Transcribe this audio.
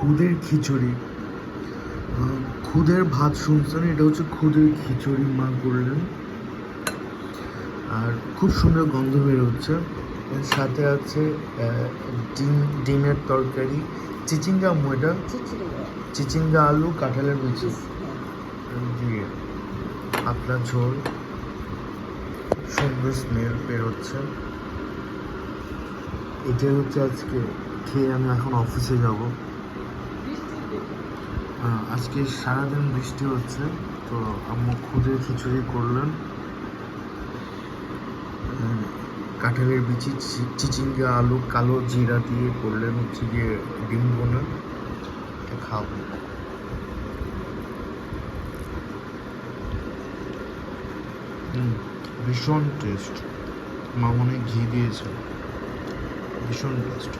খুদের খিচুড়ি। খুদের ভাত শুনছেন? এটা হচ্ছে খুদের খিচুড়ি মা করলেন আর খুব সুন্দর গন্ধ বের হচ্ছে। এর সাথে আছে ডিম ডিমের তরকারি। চিচিঙ্গা ময়দা চিচিঙ্গা। আলু কাঁঠালের বিচি দিয়ে পাতলা ঝোল। সুন্দর স্মেল বেরোচ্ছে এটাই হচ্ছে আজকে। খেয়ে আমি এখন অফিসে যাব। আজকে সারাদিন বৃষ্টি হচ্ছে, তো আম্মু খুদে খিচুড়ি করলেন। কাঁঠালের বিচি চিচিঙ্গা, আলু, কালো জিরা দিয়ে করলেন হচ্ছে গিয়ে ডিম বোনা খাব। ভীষণ টেস্ট মা মনে ঘি দিয়েছে। ভীষণ টেস্ট